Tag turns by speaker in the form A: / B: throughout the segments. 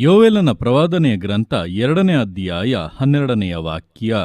A: ಯೋವೆಲನ ಪ್ರವಾದನೆಯ ಗ್ರಂಥ ಎರಡನೇ ಅಧ್ಯಾಯ ಹನ್ನೆರಡನೆಯ ವಾಕ್ಯ,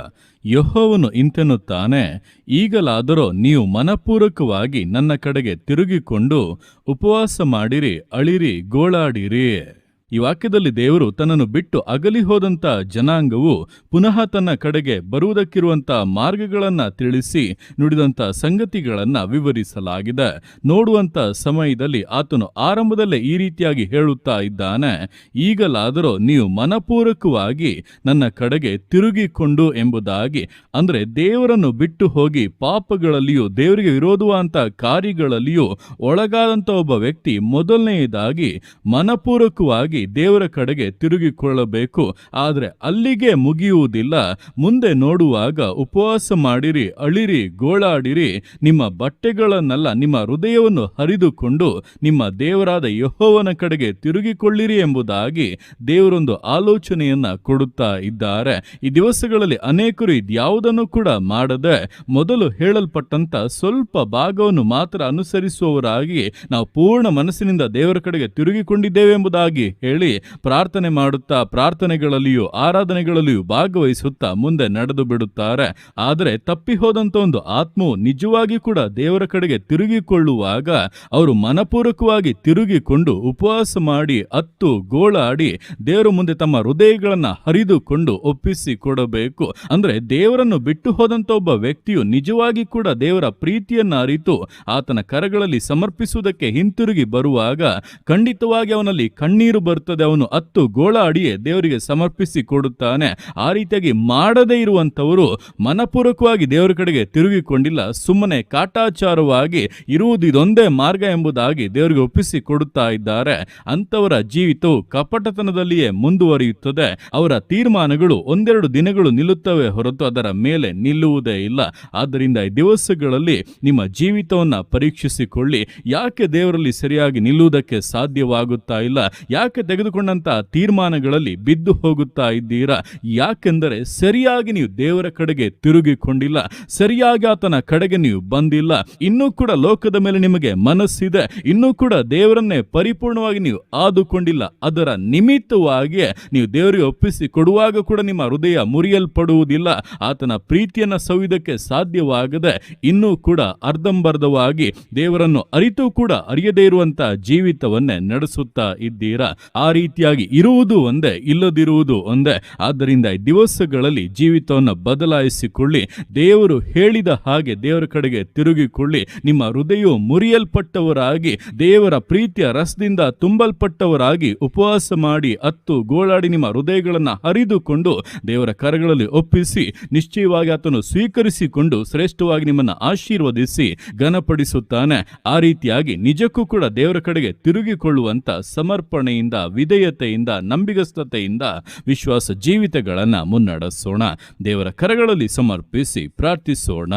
A: ಯೆಹೋವನು ಇಂತೆನ್ನುತ್ತಾನೆ, ಈಗಲಾದರೂ ನೀವು ಮನಪೂರ್ವಕವಾಗಿ ನನ್ನ ಕಡೆಗೆ ತಿರುಗಿಕೊಂಡು ಉಪವಾಸ ಮಾಡಿರಿ, ಅಳಿರಿ, ಗೋಳಾಡಿರಿ. ಈ ವಾಕ್ಯದಲ್ಲಿ ದೇವರು ತನ್ನನ್ನು ಬಿಟ್ಟು ಅಗಲಿ ಹೋದಂತ ಜನಾಂಗವು ಪುನಃ ತನ್ನ ಕಡೆಗೆ ಬರುವುದಕ್ಕಿರುವಂತ ಮಾರ್ಗಗಳನ್ನ ತಿಳಿಸಿ ನುಡಿದಂತ ಸಂಗತಿಗಳನ್ನ ವಿವರಿಸಲಾಗಿದೆ. ನೋಡುವಂತ ಸಮಯದಲ್ಲಿ ಆತನು ಆರಂಭದಲ್ಲೇ ಈ ರೀತಿಯಾಗಿ ಹೇಳುತ್ತಾ ಇದ್ದಾನೆ, ಈಗಲಾದರೂ ನೀವು ಮನಪೂರ್ವಕವಾಗಿ ನನ್ನ ಕಡೆಗೆ ತಿರುಗಿಕೊಂಡು ಎಂಬುದಾಗಿ. ಅಂದ್ರೆ ದೇವರನ್ನು ಬಿಟ್ಟು ಹೋಗಿ ಪಾಪಗಳಲ್ಲಿಯೂ ದೇವರಿಗೆ ವಿರೋಧವಾದಂಥ ಕಾರ್ಯಗಳಲ್ಲಿಯೂ ಒಳಗಾದಂಥ ಒಬ್ಬ ವ್ಯಕ್ತಿ ಮೊದಲನೆಯದಾಗಿ ಮನಪೂರ್ವಕವಾಗಿ ದೇವರ ಕಡೆಗೆ ತಿರುಗಿಕೊಳ್ಳಬೇಕು. ಆದರೆ ಅಲ್ಲಿಗೆ ಮುಗಿಯುವುದಿಲ್ಲ. ಮುಂದೆ ನೋಡುವಾಗ ಉಪವಾಸ ಮಾಡಿರಿ, ಅಳಿರಿ, ಗೋಳಾಡಿರಿ. ನಿಮ್ಮ ಬಟ್ಟೆಗಳನ್ನೆಲ್ಲ ನಿಮ್ಮ ಹೃದಯವನ್ನು ಹರಿದುಕೊಂಡು ನಿಮ್ಮ ದೇವರಾದ ಯಹೋವನ ಕಡೆಗೆ ತಿರುಗಿಕೊಳ್ಳಿರಿ ಎಂಬುದಾಗಿ ದೇವರೊಂದು ಆಲೋಚನೆಯನ್ನ ಕೊಡುತ್ತಾ ಇದ್ದಾರೆ. ಈ ದಿವಸಗಳಲ್ಲಿ ಅನೇಕರು ಇದ್ಯಾವುದನ್ನು ಕೂಡ ಮಾಡದೆ ಮೊದಲು ಹೇಳಲ್ಪಟ್ಟಂತ ಸ್ವಲ್ಪ ಭಾಗವನ್ನು ಮಾತ್ರ ಅನುಸರಿಸುವವರಾಗಿ ನಾವು ಪೂರ್ಣ ಮನಸ್ಸಿನಿಂದ ದೇವರ ಕಡೆಗೆ ತಿರುಗಿಕೊಂಡಿದ್ದೇವೆ ಎಂಬುದಾಗಿ ಹೇಳಿ ಪ್ರಾರ್ಥನೆ ಮಾಡುತ್ತಾ ಪ್ರಾರ್ಥನೆಗಳಲ್ಲಿಯೂ ಆರಾಧನೆಗಳಲ್ಲಿಯೂ ಭಾಗವಹಿಸುತ್ತಾ ಮುಂದೆ ನಡೆದು ಬಿಡುತ್ತಾರೆ. ಆದರೆ ತಪ್ಪಿ ಹೋದಂಥ ಒಂದು ಆತ್ಮವು ನಿಜವಾಗಿ ಕೂಡ ದೇವರ ಕಡೆಗೆ ತಿರುಗಿಕೊಳ್ಳುವಾಗ ಅವರು ಮನಪೂರ್ವಕವಾಗಿ ತಿರುಗಿಕೊಂಡು ಉಪವಾಸ ಮಾಡಿ ಅತ್ತು ಗೋಳಾಡಿ ದೇವರ ಮುಂದೆ ತಮ್ಮ ಹೃದಯಗಳನ್ನ ಹರಿದುಕೊಂಡು ಒಪ್ಪಿಸಿ ಕೊಡಬೇಕು. ಅಂದ್ರೆ ದೇವರನ್ನು ಬಿಟ್ಟು ಹೋದಂತ ಒಬ್ಬ ವ್ಯಕ್ತಿಯು ನಿಜವಾಗಿ ಕೂಡ ದೇವರ ಪ್ರೀತಿಯನ್ನ ಅರಿತು ಆತನ ಕರಗಳಲ್ಲಿ ಸಮರ್ಪಿಸುವುದಕ್ಕೆ ಹಿಂತಿರುಗಿ ಬರುವಾಗ ಖಂಡಿತವಾಗಿ ಅವನಲ್ಲಿ ಕಣ್ಣೀರು ಬರ್ತದೆ ಅವನು. ಹತ್ತು ಗೋಳ ಅಡಿಯೇ ದೇವರಿಗೆ ಸಮರ್ಪಿಸಿ ಕೊಡುತ್ತಾನೆ. ಆ ರೀತಿಯಾಗಿ ಮಾಡದೇ ಇರುವಂಥವರು ಮನಪೂರ್ವಕವಾಗಿ ದೇವರ ಕಡೆಗೆ ತಿರುಗಿಕೊಂಡಿಲ್ಲ. ಸುಮ್ಮನೆ ಕಾಟಾಚಾರವಾಗಿ ಇರುವುದು ಇದೊಂದೇ ಮಾರ್ಗ ಎಂಬುದಾಗಿ ದೇವರಿಗೆ ಒಪ್ಪಿಸಿ ಕೊಡುತ್ತಾ ಇದ್ದಾರೆ. ಅಂತವರ ಜೀವಿತವು ಕಪಟತನದಲ್ಲಿಯೇ ಮುಂದುವರಿಯುತ್ತದೆ. ಅವರ ತೀರ್ಮಾನಗಳು ಒಂದೆರಡು ದಿನಗಳು ನಿಲ್ಲುತ್ತವೆ ಹೊರತು ಅದರ ಮೇಲೆ ನಿಲ್ಲುವುದೇ ಇಲ್ಲ. ಆದ್ದರಿಂದ ಈ ದಿವಸಗಳಲ್ಲಿ ನಿಮ್ಮ ಜೀವಿತವನ್ನು ಪರೀಕ್ಷಿಸಿಕೊಳ್ಳಿ. ಯಾಕೆ ದೇವರಲ್ಲಿ ಸರಿಯಾಗಿ ನಿಲ್ಲುವುದಕ್ಕೆ ಸಾಧ್ಯವಾಗುತ್ತಾ ಇಲ್ಲ? ಯಾಕೆ ತೆಗೆದುಕೊಂಡಂತ ತೀರ್ಮಾನಗಳಲ್ಲಿ ಬಿದ್ದು ಹೋಗುತ್ತಾ ಇದ್ದೀರಾ? ಯಾಕೆಂದರೆ ಸರಿಯಾಗಿ ನೀವು ದೇವರ ಕಡೆಗೆ ತಿರುಗಿಕೊಂಡಿಲ್ಲ, ಸರಿಯಾಗಿ ಆತನ ಕಡೆಗೆ ನೀವು ಬಂದಿಲ್ಲ. ಇನ್ನೂ ಕೂಡ ಲೋಕದ ಮೇಲೆ ನಿಮಗೆ ಮನಸ್ಸಿದೆ, ಇನ್ನೂ ಕೂಡ ದೇವರನ್ನೇ ಪರಿಪೂರ್ಣವಾಗಿ ನೀವು ಆದುಕೊಂಡಿಲ್ಲ. ಅದರ ನಿಮಿತ್ತವಾಗಿಯೇ ನೀವು ದೇವರಿಗೆ ಒಪ್ಪಿಸಿ ಕೊಡುವಾಗ ಕೂಡ ನಿಮ್ಮ ಹೃದಯ ಮುರಿಯಲ್ಪಡುವುದಿಲ್ಲ. ಆತನ ಪ್ರೀತಿಯನ್ನ ಸವಿದಕ್ಕೆ ಸಾಧ್ಯವಾಗದೆ ಇನ್ನೂ ಕೂಡ ಅರ್ಧಂಬರ್ಧವಾಗಿ ದೇವರನ್ನು ಅರಿತು ಕೂಡ ಅರಿಯದೇ ಇರುವಂತಹ ಜೀವಿತವನ್ನೇ ನಡೆಸುತ್ತಾ ಇದ್ದೀರಾ? ಆ ರೀತಿಯಾಗಿ ಇರುವುದು ಒಂದೇ, ಇಲ್ಲದಿರುವುದು ಒಂದೇ. ಆದ್ದರಿಂದ ದಿವಸಗಳಲ್ಲಿ ಜೀವಿತವನ್ನು ಬದಲಾಯಿಸಿಕೊಳ್ಳಿ. ದೇವರು ಹೇಳಿದ ಹಾಗೆ ದೇವರ ಕಡೆಗೆ ತಿರುಗಿಕೊಳ್ಳಿ. ನಿಮ್ಮ ಹೃದಯವು ಮುರಿಯಲ್ಪಟ್ಟವರಾಗಿ, ದೇವರ ಪ್ರೀತಿಯ ರಸದಿಂದ ತುಂಬಲ್ಪಟ್ಟವರಾಗಿ ಉಪವಾಸ ಮಾಡಿ ಅತ್ತು ಗೋಳಾಡಿ ನಿಮ್ಮ ಹೃದಯಗಳನ್ನು ಹರಿದುಕೊಂಡು ದೇವರ ಕರಗಳಲ್ಲಿ ಒಪ್ಪಿಸಿ, ನಿಶ್ಚಯವಾಗಿ ಆತನು ಸ್ವೀಕರಿಸಿಕೊಂಡು ಶ್ರೇಷ್ಠವಾಗಿ ನಿಮ್ಮನ್ನು ಆಶೀರ್ವದಿಸಿ, ಘನಪಡಿಸುತ್ತಾನೆ. ಆ ರೀತಿಯಾಗಿ ನಿಜಕ್ಕೂ ಕೂಡ ದೇವರ ಕಡೆಗೆ ತಿರುಗಿಕೊಳ್ಳುವಂತ ಸಮರ್ಪಣೆಯಿಂದ ವಿಧೇಯತೆಯಿಂದ, ನಂಬಿಗಸ್ತತೆಯಿಂದ ವಿಶ್ವಾಸ ಜೀವಿತಗಳನ್ನ ಮುನ್ನಡೆಸೋಣ. ದೇವರ ಕರಗಳಲ್ಲಿ ಸಮರ್ಪಿಸಿ ಪ್ರಾರ್ಥಿಸೋಣ.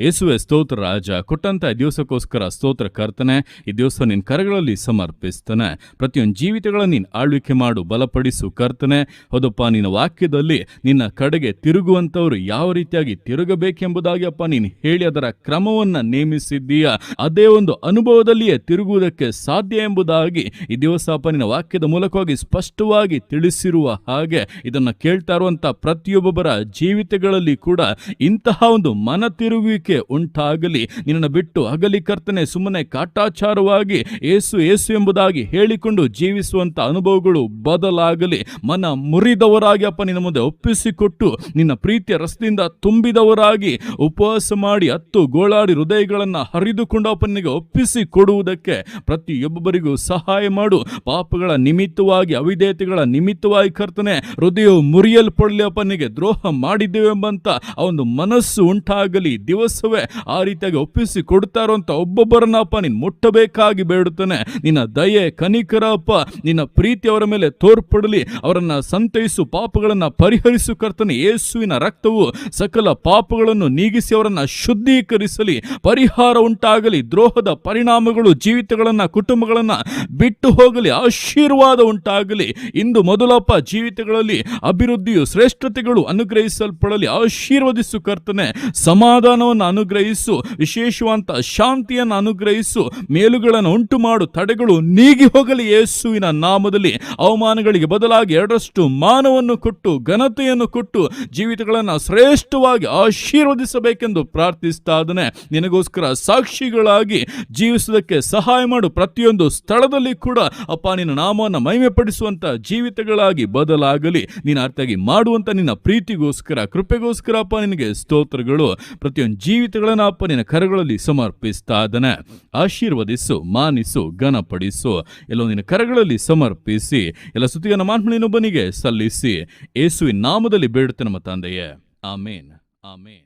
A: ಯೇಸುವೆ ಸ್ತೋತ್ರ ರಾಜ, ಕೊಟ್ಟಂತ ದಿವಸಕ್ಕೋಸ್ಕರ ಸ್ತೋತ್ರ ಕರ್ತನೆ, ಈ ದಿವಸ ನಿನ್ನ ಕರಗಳಲ್ಲಿ ಸಮರ್ಪಿಸ್ತಾನೆ. ಪ್ರತಿಯೊಂದು ಜೀವಿತಗಳನ್ನು ನೀನು ಆಳ್ವಿಕೆ ಮಾಡು, ಬಲಪಡಿಸು ಕರ್ತನೆ. ಹೌದಪ್ಪ, ನಿನ್ನ ವಾಕ್ಯದಲ್ಲಿ ನಿನ್ನ ಕಡೆಗೆ ತಿರುಗುವಂತವರು ಯಾವ ರೀತಿಯಾಗಿ ತಿರುಗಬೇಕೆಂಬುದಾಗಿ ಅಪ್ಪ, ನೀನು ಹೇಳಿ ಅದರ ಕ್ರಮವನ್ನ ನೇಮಿಸಿದ್ದೀಯ? ಅದೇ ಒಂದು ಅನುಭವದಲ್ಲಿಯೇ ತಿರುಗುವುದಕ್ಕೆ ಸಾಧ್ಯ ಎಂಬುದಾಗಿ ಈ ದಿವಸ ಅಪ್ಪ, ನಿನ್ನ ವಾಕ್ಯದ ಮೂಲಕವಾಗಿ ಸ್ಪಷ್ಟವಾಗಿ ತಿಳಿಸಿರುವ ಹಾಗೆ ಇದನ್ನು ಕೇಳ್ತಾ ಇರುವಂಥ ಪ್ರತಿಯೊಬ್ಬೊಬ್ಬರ ಜೀವಿತಗಳಲ್ಲಿ ಕೂಡ ಇಂತಹ ಒಂದು ಮನ ತಿರುಗುವಿಕೆ ಉಂಟಾಗಲಿ, ನಿನ್ನನ್ನು ಬಿಟ್ಟು ಅಗಲಿ ಕರ್ತನೆ, ಸುಮ್ಮನೆ ಕಾಟಾಚಾರವಾಗಿ ಏಸು ಏಸು ಎಂಬುದಾಗಿ ಹೇಳಿಕೊಂಡು ಜೀವಿಸುವಂಥ ಅನುಭವಗಳು ಬದಲಾಗಲಿ. ಮನ ಮುರಿದವರಾಗಿ ಅಪ್ಪ ನಿನ್ನ ಮುಂದೆ ಒಪ್ಪಿಸಿಕೊಟ್ಟು, ನಿನ್ನ ಪ್ರೀತಿಯ ರಸದಿಂದ ತುಂಬಿದವರಾಗಿ ಉಪವಾಸ ಮಾಡಿ ಹತ್ತು ಗೋಳಾಡಿ ಹೃದಯಗಳನ್ನು ಹರಿದುಕೊಂಡು ಅಪ್ಪನಿಗೆ ಒಪ್ಪಿಸಿ ಕೊಡುವುದಕ್ಕೆ ಪ್ರತಿಯೊಬ್ಬರಿಗೂ ಸಹಾಯ ಮಾಡು. ಪಾಪಗಳ ನಿಮಿತ್ತವಾಗಿ ಅವಿಧೇಯತೆಗಳ ನಿಮಿತ್ತವಾಗಿ ಕರ್ತನೆ, ಹೃದಯವು ಮುರಿಯಲ್ಪಡಲಿ ಅಪ್ಪನಿಗೆ ದ್ರೋಹ ಮಾಡಿದ್ದೇವೆಂಬಂತ ಆ ಒಂದು ಮನಸ್ಸು ಉಂಟಾಗಲಿ. ದಿವಸವೇ ಆ ರೀತಿಯಾಗಿ ಒಪ್ಪಿಸಿ ಕೊಡ್ತಾರೋ ಅಂತ ಒಬ್ಬೊಬ್ಬರನ್ನಪ್ಪ ನೀನು ಮುಟ್ಟಬೇಕಾಗಿ ಬೇಡುತ್ತಾನೆ. ನಿನ್ನ ದಯೆ ಕನಿಕರ ಅಪ್ಪ, ನಿನ್ನ ಪ್ರೀತಿ ಅವರ ಮೇಲೆ ತೋರ್ಪಡಲಿ. ಅವರನ್ನ ಸಂತೈಸು, ಪಾಪಗಳನ್ನ ಪರಿಹರಿಸು ಕರ್ತನೆ. ಯೇಸುವಿನ ರಕ್ತವು ಸಕಲ ಪಾಪಗಳನ್ನು ನೀಗಿಸಿ ಅವರನ್ನ ಶುದ್ಧೀಕರಿಸಲಿ. ಪರಿಹಾರ ಉಂಟಾಗಲಿ. ದ್ರೋಹದ ಪರಿಣಾಮಗಳು, ಜೀವಿತಗಳನ್ನ, ಕುಟುಂಬಗಳನ್ನ ಬಿಟ್ಟು ಹೋಗಲಿ. ಆಶೀರ್ವಾದ ಉಂಟಾಗಲಿ, ಇಂದು ಮೊದಲಪ್ಪ ಜೀವಿತಗಳಲ್ಲಿ ಅಭಿವೃದ್ಧಿಯು ಶ್ರೇಷ್ಠತೆಗಳು ಅನುಗ್ರಹಿಸಲ್ಪಡಲಿ ಆಶೀರ್ವದಿಸು ಕರ್ತನೆ, ಸಮಾಧಾನವನ್ನು ಅನುಗ್ರಹಿಸು ವಿಶೇಷವಂತ ಶಾಂತಿಯನ್ನು ಅನುಗ್ರಹಿಸು, ಮೇಲುಗಳನ್ನು ಉಂಟು ಮಾಡು ತಡೆಗಳು ನೀಗಿ ಹೋಗಲಿ ಯೇಸುವಿನ ನಾಮದಲ್ಲಿ, ಅವಮಾನಗಳಿಗೆ ಬದಲಾಗಿ ಎರಡರಷ್ಟು ಮಾನವನ್ನು ಕೊಟ್ಟು, ಘನತೆಯನ್ನು ಕೊಟ್ಟು, ಜೀವಿತಗಳನ್ನು ಶ್ರೇಷ್ಠವಾಗಿ ಆಶೀರ್ವದಿಸಬೇಕೆಂದು ಪ್ರಾರ್ಥಿಸ್ತಾ ಇದ್ದಾನೆ. ನಿನಗೋಸ್ಕರ ಸಾಕ್ಷಿಗಳಾಗಿ ಜೀವಿಸುವುದಕ್ಕೆ ಸಹಾಯ ಮಾಡು. ಪ್ರತಿಯೊಂದು ಸ್ಥಳದಲ್ಲಿ ಕೂಡ ಅಪ್ಪ ನಿನ್ನ ನಾಮವನ್ನು ಮಹಿಮೆಪಡಿಸುವಂತ ಜೀವಿತಗಳಾಗಿ ಬದಲಾಗಲಿ. ನೀನು ಅರ್ಥಾಗಿ ಮಾಡುವಂತ ನಿನ್ನ ಪ್ರೀತಿಗೋಸ್ಕರ, ಕೃಪೆಗೋಸ್ಕರ ಅಪ್ಪ ನಿನಗೆ ಸ್ತೋತ್ರಗಳು. ಪ್ರತಿಯೊಂದು ಜೀವಿತಗಳನ್ನು ಅಪ್ಪ ನಿನ್ನ ಕರಗಳಲ್ಲಿ ಸಮರ್ಪಿಸ್ತಾ ಆಶೀರ್ವದಿಸು, ಮಾನಿಸು, ಘನಪಡಿಸು. ಎಲ್ಲೋ ನಿನ್ನ ಕರಗಳಲ್ಲಿ ಸಮರ್ಪಿಸಿ, ಎಲ್ಲ ಸುತ್ತಿಗನ ಮಾನ್ಮಳಿನೊಬ್ಬನಿಗೆ ಸಲ್ಲಿಸಿ. ಏಸುವಿನ ನಾಮದಲ್ಲಿ ಬೇಡುತ್ತೆ ನಮ್ಮ ತಂದೆಯೇ. ಆಮೇನ್. ಆಮೇನ್.